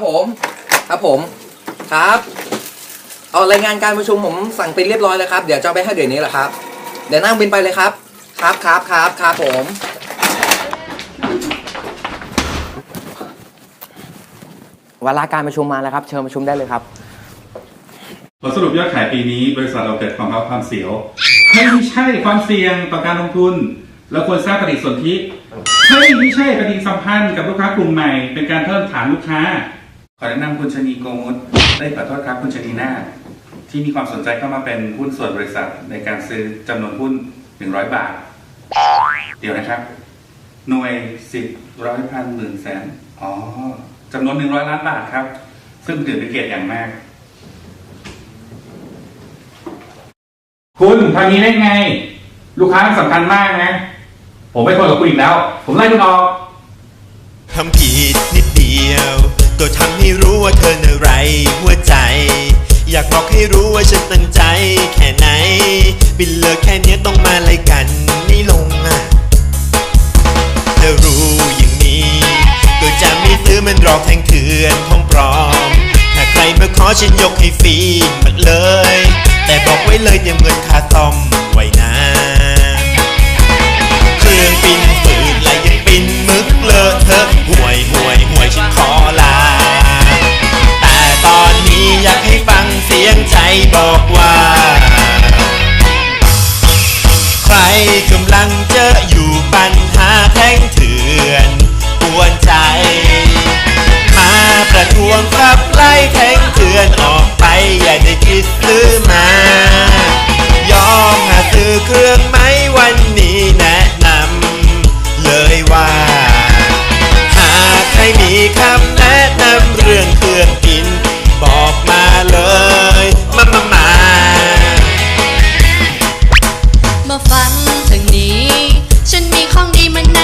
ครับผม ครับผมครับเอารายงานการประชุมผมสั่งเป็นเรียบร้อยแล้วครับ เดี๋ยวจะเอาไปให้เดี๋ยวนี้แหละครับ เดี๋ยวนั่งบินไปเลยครับ ครับครับครับครับผม เวลาการประชุมมาแล้วครับ เชิญประชุมได้เลยครับผลสรุปยอดขายปีนี้บริษัทเราเกิดความรับความเสียวเฮ้ยไม่ใช่ความเสี่ยงต่อการลงทุนเราควรสร้างปฏิสนธิเฮ้ยไม่ใช่ปฏิสัมพันธ์กับลูกค้ากลุ่มใหม่ เป็นการเพิ่มฐานลูกค้า ขอแนะนำคุณชนีโกมุตได้ขอโทษครับคุณชนีนาที่มีความสนใจเข้ามาเป็นหุ้นส่วนบริษัทในการซื้อจำนวนหุ้น 100 บาท เดี๋ยวนะครับ หน่วยสิบร้อยพันหมื่นแสนอ๋อจำนวน 100 ล้านบาทครับ ซึ่งถือเป็นเกียรติอย่างมาก คุณทำนี้ได้ไง ลูกค้าสำคัญมากนะ ผมไม่ทนกับคุณอีกแล้ว ผมไล่คุณออกทำผิดนิดเดียว ก็ทำให้รู้ว่าเธอน่ะไรหัวใจ อยากบอกให้รู้ว่าฉันตั้งใจแค่ไหน บินเลิกแค่นี้ต้องมาเลยกันไม่ลงอะ เธอรู้อย่างนี้ก็จะไม่ซื้อมันหลอกแทงเถือนของปลอม ถ้าใครมาขอฉันยกให้ฟรีหมดเลย แต่บอกไว้เลยเนี่ยเงินค่าซ่อมไว้นะ จออยู่ปัญหาแท่งเถื่อนปวนใจ มาประท้วงขับไล่แท่งเถื่อนออกไปอย่าได้คิดซื้อมา ยอมหาซื้อเครื่องมา นมีข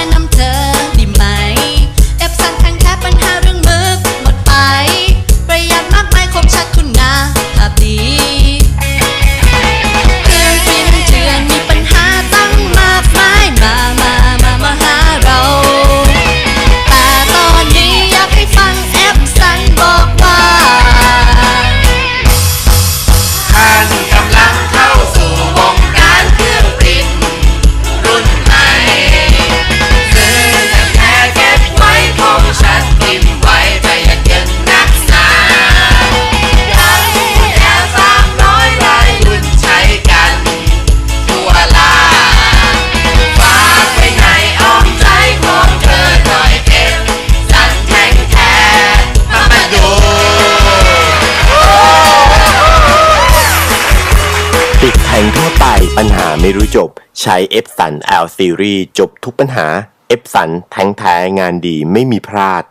ปัญหาไม่รู้จบ ใช้เอฟสันแอลซีรีจบทุกปัญหาเอฟสันแทงแท้งานดีไม่มีพลาด